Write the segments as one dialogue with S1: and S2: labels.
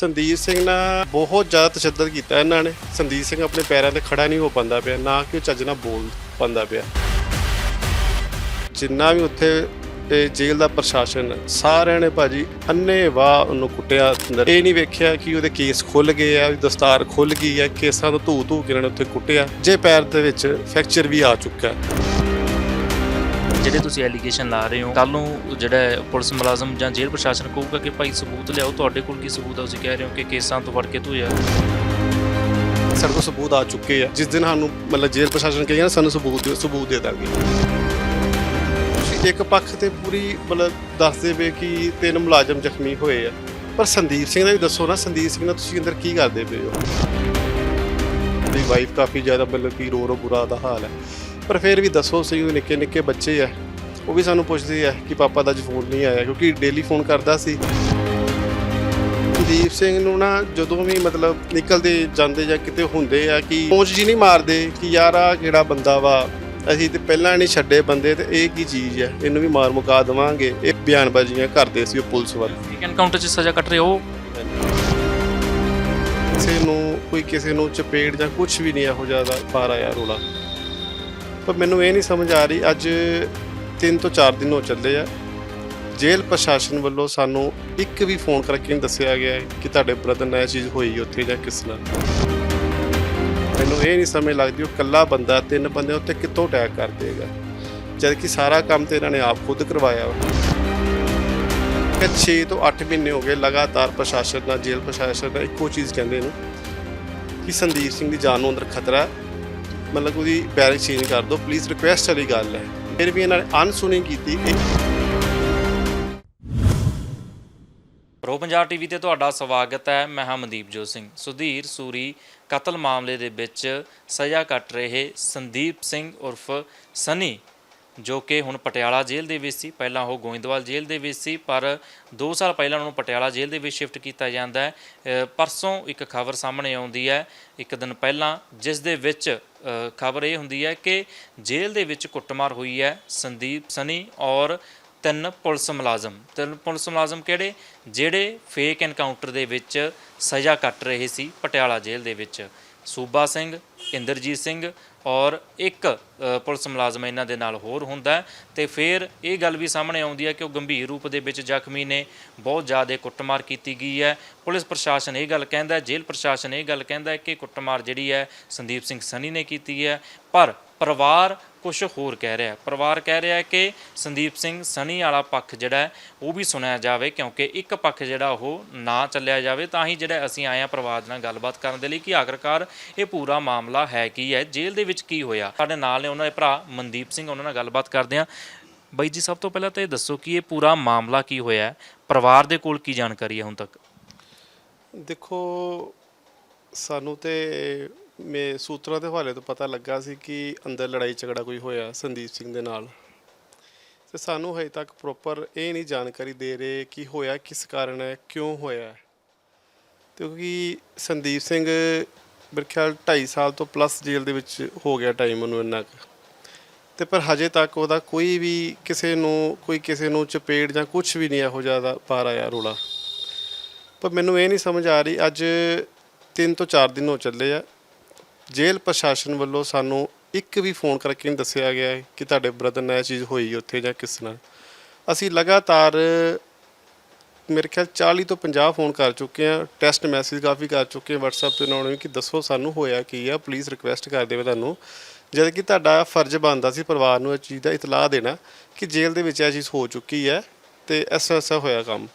S1: ਸੰਦੀਪ ਸਿੰਘ ਨਾਲ ਬਹੁਤ ਜ਼ਿਆਦਾ ਤਸ਼ੱਦਦ ਕੀਤਾ ਇਹਨਾਂ ਨੇ। ਸੰਦੀਪ ਸਿੰਘ ਆਪਣੇ ਪੈਰਾਂ ਤੇ ਖੜਾ ਨਹੀਂ ਹੋ ਪਾਉਂਦਾ ਪਿਆ, ਨਾ ਕਿ ਉਹ ਚੱਜ ਨਾਲ ਬੋਲ ਪਾਉਂਦਾ ਪਿਆ। ਜਿੰਨਾ ਵੀ ਉੱਥੇ ਇਹ ਜੇਲ੍ਹ ਦਾ ਪ੍ਰਸ਼ਾਸਨ, ਸਾਰਿਆਂ ਨੇ ਭਾਜੀ ਅੰਨੇ ਵਾਹ ਉਹਨੂੰ ਕੁੱਟਿਆ। ਅੰਦਰ ਇਹ ਨਹੀਂ ਵੇਖਿਆ ਕਿ ਉਹਦੇ ਕੇਸ ਖੁੱਲ ਗਏ ਆ, ਉਹਦੀ ਦਸਤਾਰ ਖੁੱਲ ਗਈ ਹੈ ਕੇਸਾਂ ਤੋਂ ਧੂ ਧੂ ਕੇ ਇਹਨਾਂ ਨੇ ਉੱਥੇ ਕੁੱਟਿਆ। ਜੇ ਪੈਰ ਦੇ ਵਿੱਚ ਫ੍ਰੈਕਚਰ ਵੀ ਆ ਚੁੱਕਾ।
S2: ਜਿਹੜੇ ਤੁਸੀਂ ਐਲੀਗੇਸ਼ਨ ਲਾ ਰਹੇ ਹੋ ਕੱਲ ਨੂੰ ਜਿਹੜਾ ਪੁਲਿਸ ਮੁਲਾਜ਼ਮ ਜਾਂ ਜੇਲ੍ਹ ਪ੍ਰਸ਼ਾਸਨ ਕਹੂਗਾ ਕਿ ਭਾਈ ਸਬੂਤ ਲਿਆਓ, ਤੁਹਾਡੇ ਕੋਲ ਕੀ ਸਬੂਤ ਹੈ ਤੁਸੀਂ ਕਹਿ ਰਹੇ ਹੋ ਕਿ ਕੇਸਾਂ ਤੋਂ ਫੜ ਕੇ ਧੋਇਆ
S1: ਸਾਡੇ ਕੋਲ ਸਬੂਤ ਆ ਚੁੱਕੇ ਆ। ਜਿਸ ਦਿਨ ਸਾਨੂੰ ਮਤਲਬ ਜੇਲ੍ਹ ਪ੍ਰਸ਼ਾਸਨ ਕਹੇਗਾ ਨਾ, ਸਾਨੂੰ ਸਬੂਤ ਦਿਓ, ਸਬੂਤ ਦੇ ਦਾਂਗੇ। ਤੁਸੀਂ ਇੱਕ ਪੱਖ ਤੇ ਪੂਰੀ ਮਤਲਬ ਦੱਸਦੇ ਵੇ ਕਿ ਤਿੰਨ ਮੁਲਾਜ਼ਮ ਜ਼ਖਮੀ ਹੋਏ ਆ। ਪਰ ਸੰਦੀਪ ਸਿੰਘ ਦਾ ਵੀ ਦੱਸੋ ਨਾ, ਸੰਦੀਪ ਸਿੰਘ ਨਾਲ ਤੁਸੀਂ ਅੰਦਰ ਕੀ ਕਰਦੇ ਪਏ ਹੋ? ਦੀ ਵਾਈਫ ਕਾਫੀ ਜ਼ਿਆਦਾ ਮਤਲਬ ਕਿ ਰੋ ਰੋ ਬੁਰਾ ਦਾ ਹਾਲ ਹੈ। ਪਰ ਫਿਰ ਵੀ ਦੱਸੋ ਸਹੀ ਉਹ ਨਿੱਕੇ ਨਿੱਕੇ ਬੱਚੇ ਆ। ਉਹ ਵੀ ਸਾਨੂੰ ਪੁੱਛਦੇ ਆ ਕਿ ਪਾਪਾ ਦਾ ਅੱਜ ਫੋਨ ਨਹੀਂ ਆਇਆ ਕਿਉਂਕਿ ਡੇਲੀ ਫੋਨ ਕਰਦਾ ਸੀ। ਕੁਲਦੀਪ ਸਿੰਘ ਨੂੰ ਨਾ ਜਦੋਂ ਵੀ ਮਤਲਬ ਨਿਕਲਦੇ ਜਾਂਦੇ ਜਾਂ ਕਿਤੇ ਹੁੰਦੇ ਆ ਕਿ ਪਹੁੰਚ ਜੀ ਨਹੀਂ ਮਾਰਦੇ ਕਿ ਯਾਰ ਆ ਕਿਹੜਾ ਬੰਦਾ ਵਾ ਅਸੀਂ ਤੇ ਪਹਿਲਾਂ ਨਹੀਂ ਛੱਡੇ ਬੰਦੇ ਤੇ ਇਹ ਕੀ ਚੀਜ਼ ਹੈ ਇਹਨੂੰ ਵੀ ਮਾਰ ਮੁਕਾ ਦੇਵਾਂਗੇ। ਇਹ ਬਿਆਨਬਾਜ਼ੀਆਂ ਕਰਦੇ ਸੀ ਉਹ ਪੁਲਿਸ ਵੱਲ।
S2: ਇੱਕ ਐਨਕਾਊਂਟਰ 'ਚ ਸਜ਼ਾ ਕੱਟ ਰਹੇ ਹੋ?
S1: ਕਿਸੇ ਨੂੰ ਕੋਈ ਕਿਸੇ ਨੂੰ ਚਪੇੜ ਜਾਂ ਕੁਝ ਵੀ ਨਹੀਂ ਇਹੋ ਜਿਹਾ ਦਾ ਪਾਰ ਆਇਆ ਰੋਲਾ। ਪਰ ਮੈਨੂੰ ਇਹ ਨਹੀਂ ਸਮਝ ਆ ਰਹੀ, ਅੱਜ 3 ਤੋਂ 4 ਦਿਨ ਹੋ ਚੱਲੇ ਆ। ਜੇਲ੍ਹ ਪ੍ਰਸ਼ਾਸਨ ਵੱਲੋਂ ਸਾਨੂੰ ਇੱਕ ਵੀ ਫੋਨ ਕਰਕੇ ਨਹੀਂ ਦੱਸਿਆ ਗਿਆ ਕਿ ਤੁਹਾਡੇ ਬ੍ਰਦਰ ਨਾਲ ਇਹ ਚੀਜ਼ ਹੋਈ ਉੱਥੇ ਜਾਂ ਕਿਸ ਨਾਲ। ਮੈਨੂੰ ਇਹ ਨਹੀਂ ਸਮਝ ਲੱਗਦੀ, ਉਹ ਇਕੱਲਾ ਬੰਦਾ, ਤਿੰਨ ਬੰਦੇ ਉੱਤੇ ਕਿੱਥੋਂ ਅਟੈਕ ਕਰ ਦੇਗਾ? ਜਦ ਕਿ ਸਾਰਾ ਕੰਮ ਤੇ ਇਹਨਾਂ ਨੇ ਆਪ ਖੁਦ ਕਰਵਾਇਆ ਵਾ। ਕਿ 6 ਤੋਂ 8 ਮਹੀਨੇ ਹੋ ਗਏ ਲਗਾਤਾਰ ਪ੍ਰਸ਼ਾਸਨ ਦਾ ਜੇਲ੍ਹ ਪ੍ਰਸ਼ਾਸਨ ਦਾ ਇੱਕੋ ਚੀਜ਼ ਕਹਿੰਦੇ ਨੇ ਕਿ ਸੰਦੀਪ ਸਿੰਘ ਦੀ ਜਾਨ ਨੂੰ ਅੰਦਰ ਖਤਰਾ ਹੈ। ਮਤਲਬ ਉਹਦੀ ਬੈਰਿਕ ਚੇਂਜ ਕਰ ਦਿਓ ਪਲੀਜ਼ ਰਿਕੁਐਸਟ ਵਾਲੀ ਗੱਲ ਹੈ। ਫਿਰ ਵੀ ਇਹਨਾਂ ਨੇ ਅਨਸੁਣੀ ਕੀਤੀ
S2: ਪ੍ਰੋ ਪੰਜਾਬ ਟੀਵੀ ਤੇ ਤੁਹਾਡਾ ਸਵਾਗਤ ਹੈ, ਮੈਂ ਹਾਂ ਮਨਦੀਪ ਜੋਤ ਸਿੰਘ। ਸੁਧੀਰ ਸੂਰੀ ਕਤਲ ਮਾਮਲੇ ਦੇ ਵਿੱਚ ਸਜ਼ਾ ਕੱਟ ਰਹੇ ਸੰਦੀਪ ਸਿੰਘ ਉਰਫ ਸਨੀ। ਜੋ ਕਿ ਹੁਣ ਪਟਿਆਲਾ ਜੇਲ੍ਹ ਦੇ ਵਿੱਚ ਸੀ, ਪਹਿਲਾਂ ਉਹ ਗੋਇੰਦਵਾਲ ਜੇਲ੍ਹ ਦੇ ਵਿੱਚ ਸੀ, ਪਰ 2 ਸਾਲ ਪਹਿਲਾਂ ਉਹਨਾਂ ਨੂੰ ਪਟਿਆਲਾ ਜੇਲ੍ਹ ਦੇ ਵਿੱਚ ਸ਼ਿਫਟ ਕੀਤਾ ਜਾਂਦਾ ਹੈ। ਪਰਸੋਂ ਇੱਕ ਖਬਰ ਸਾਹਮਣੇ ਆਉਂਦੀ ਹੈ, ਇੱਕ ਦਿਨ ਪਹਿਲਾਂ, ਜਿਸ ਦੇ ਵਿੱਚ ਖਬਰ ਇਹ ਹੁੰਦੀ ਹੈ ਕਿ ਜੇਲ੍ਹ ਦੇ ਵਿੱਚ ਕੁੱਟਮਾਰ ਹੋਈ ਹੈ ਸੰਦੀਪ ਸਨੀ ਔਰ ਤਿੰਨ ਪੁਲਿਸ ਮੁਲਾਜ਼ਮ। ਤਿੰਨ ਪੁਲਿਸ ਮੁਲਾਜ਼ਮ ਕਿਹੜੇ? ਜਿਹੜੇ ਫੇਕ ਐਨਕਾਊਂਟਰ ਦੇ ਵਿੱਚ ਸਜ਼ਾ ਕੱਟ ਰਹੇ ਸੀ ਪਟਿਆਲਾ ਜੇਲ੍ਹ ਦੇ ਵਿੱਚ। ਸੂਬਾ ਸਿੰਘ, ਇੰਦਰਜੀਤ ਸਿੰਘ ਔਰ ਇੱਕ ਪੁਲਿਸ ਮੁਲਾਜ਼ਮ ਇਹਨਾਂ ਦੇ ਨਾਲ ਹੋਰ ਹੁੰਦਾ ਹੈ ਤੇ ਫਿਰ ਇਹ ਗੱਲ ਵੀ ਸਾਹਮਣੇ ਆਉਂਦੀ ਹੈ ਕਿ ਉਹ ਗੰਭੀਰ ਰੂਪ ਦੇ ਵਿੱਚ ਜ਼ਖਮੀ ਨੇ, ਬਹੁਤ ਜ਼ਿਆਦਾ ਕੁੱਟਮਾਰ ਕੀਤੀ ਗਈ ਹੈ। ਪੁਲਿਸ ਪ੍ਰਸ਼ਾਸਨ ਇਹ ਗੱਲ ਕਹਿੰਦਾ ਹੈ, ਜੇਲ੍ਹ ਪ੍ਰਸ਼ਾਸਨ ਇਹ ਗੱਲ ਕਹਿੰਦਾ ਹੈ ਕਿ ਕੁੱਟਮਾਰ ਜਿਹੜੀ ਹੈ ਸੰਦੀਪ ਸਿੰਘ ਸਨੀ ਨੇ ਕੀਤੀ ਹੈ। ਪਰ ਪਰਿਵਾਰ ਕੁਝ ਹੋਰ ਕਹਿ ਰਿਹਾ ਹੈ। ਪਰਿਵਾਰ ਕਹਿ ਰਿਹਾ ਹੈ ਕਿ ਸੰਦੀਪ ਸਿੰਘ ਸਨੀ ਵਾਲਾ ਪੱਖ ਜਿਹੜਾ ਉਹ ਵੀ ਸੁਣਿਆ ਜਾਵੇ, ਕਿਉਂਕਿ ਇੱਕ ਪੱਖ ਜਿਹੜਾ ਉਹ ਨਾ ਚੱਲਿਆ ਜਾਵੇ, ਤਾਂ ਹੀ ਜਿਹੜਾ ਅਸੀਂ ਆਏ ਹਾਂ ਪਰਿਵਾਰ ਨਾਲ ਗੱਲਬਾਤ ਕਰਨ ਦੇ ਲਈ ਕਿ ਆਖਰਕਾਰ ਇਹ ਪੂਰਾ ਮਾਮਲਾ ਹੈ ਕੀ ਹੈ, ਜੇਲ੍ਹ ਦੇ ਵਿੱਚ ਕੀ ਹੋਇਆ? ਸਾਡੇ ਨਾਲ ਨੇ ਉਹਨਾਂ ਦੇ ਭਰਾ ਮਨਦੀਪ ਸਿੰਘ, ਉਹਨਾਂ ਨਾਲ ਗੱਲਬਾਤ ਕਰਦੇ ਹਾਂ। ਬਾਈ ਜੀ, ਸਭ ਤੋਂ ਪਹਿਲਾਂ ਤਾਂ ਇਹ ਦੱਸੋ ਕਿ ਇਹ ਪੂਰਾ ਮਾਮਲਾ ਕੀ ਹੋਇਆ ਹੈ? ਪਰਿਵਾਰ ਦੇ ਕੋਲ ਕੀ ਜਾਣਕਾਰੀ ਹੈ ਹੁਣ ਤੱਕ?
S1: ਦੇਖੋ, ਸਾਨੂੰ ਤੇ ਮੇ ਸੂਤਰਾਂ ਦੇ ਹਵਾਲੇ ਤੋਂ ਪਤਾ ਲੱਗਾ ਸੀ ਕਿ ਅੰਦਰ ਲੜਾਈ ਝਗੜਾ ਕੋਈ ਹੋਇਆ ਸੰਦੀਪ ਸਿੰਘ ਦੇ ਨਾਲ। ਤੇ ਸਾਨੂੰ ਹਜੇ ਤੱਕ ਪ੍ਰੋਪਰ ਇਹ ਨਹੀਂ ਜਾਣਕਾਰੀ ਦੇ ਰਹੇ ਕਿ ਹੋਇਆ ਕਿਸ ਕਾਰਨ ਹੈ, ਕਿਉਂ ਹੋਇਆ ਕਿਉਂਕਿ ਸੰਦੀਪ ਸਿੰਘ ਮੇਰੇ ਖਿਆਲ 2.5 ਸਾਲ ਤੋਂ ਪਲੱਸ ਜੇਲ੍ਹ ਦੇ ਵਿੱਚ ਹੋ ਗਿਆ ਟਾਈਮ ਉਹਨੂੰ ਇੰਨਾ ਕੁ। ਤੇ ਪਰ ਹਜੇ ਤੱਕ ਉਹਦਾ ਕੋਈ ਵੀ ਕਿਸੇ ਨੂੰ, ਕੋਈ ਕਿਸੇ ਨੂੰ ਚਪੇੜ ਜਾਂ ਕੁਝ ਵੀ ਨਹੀਂ ਇਹੋ ਜਿਹਾ ਦਾ ਪਾਰ ਆਇਆ ਰੋਲਾ। ਪਰ ਮੈਨੂੰ ਇਹ ਨਹੀਂ ਸਮਝ ਆ ਰਹੀ, ਅੱਜ 3 ਤੋਂ 4 ਦਿਨ ਹੋ ਚੱਲੇ ਆ। ਜੇਲ੍ਹ ਪ੍ਰਸ਼ਾਸਨ ਵੱਲੋਂ ਸਾਨੂੰ ਇੱਕ ਵੀ ਫੋਨ ਕਰਕੇ ਨਹੀਂ ਦੱਸਿਆ ਗਿਆ ਹੈ ਕਿ ਤੁਹਾਡੇ ਬ੍ਰਦਰ ਨਾਲ ਇਹ ਚੀਜ਼ ਹੋਈ ਉੱਥੇ ਜਾਂ ਕਿਸ ਨਾਲ। ਅਸੀਂ ਲਗਾਤਾਰ ਮੇਰੇ ਖਿਆਲ 40 ਤੋਂ 50 ਫੋਨ ਕਰ ਚੁੱਕੇ ਆ ਟੈਸਟ ਮੈਸੇਜ ਕਾਫੀ ਕਰ ਚੁੱਕੇ ਆ WhatsApp ਤੇ ਉਹਨਾਂ ਨੂੰ ਕਿ ਦੱਸੋ ਸਾਨੂੰ ਹੋਇਆ ਕੀ ਆ ਪਲੀਜ਼ ਰਿਕੁਐਸਟ ਕਰ ਦੇਵੇ ਤੁਹਾਨੂੰ। ਜਦ ਕਿ ਤੁਹਾਡਾ ਫਰਜ਼ ਬਣਦਾ ਸੀ ਪਰਿਵਾਰ ਨੂੰ ਇਹ ਚੀਜ਼ ਦਾ ਇਤਲਾਹ ਦੇਣਾ ਕਿ ਜੇਲ੍ਹ ਦੇ ਵਿੱਚ ਇਹ ਚੀਜ਼ ਹੋ ਚੁੱਕੀ ਹੈ ਤੇ ਐਸਾ ਐਸਾ ਹੋਇਆ ਕੰਮ।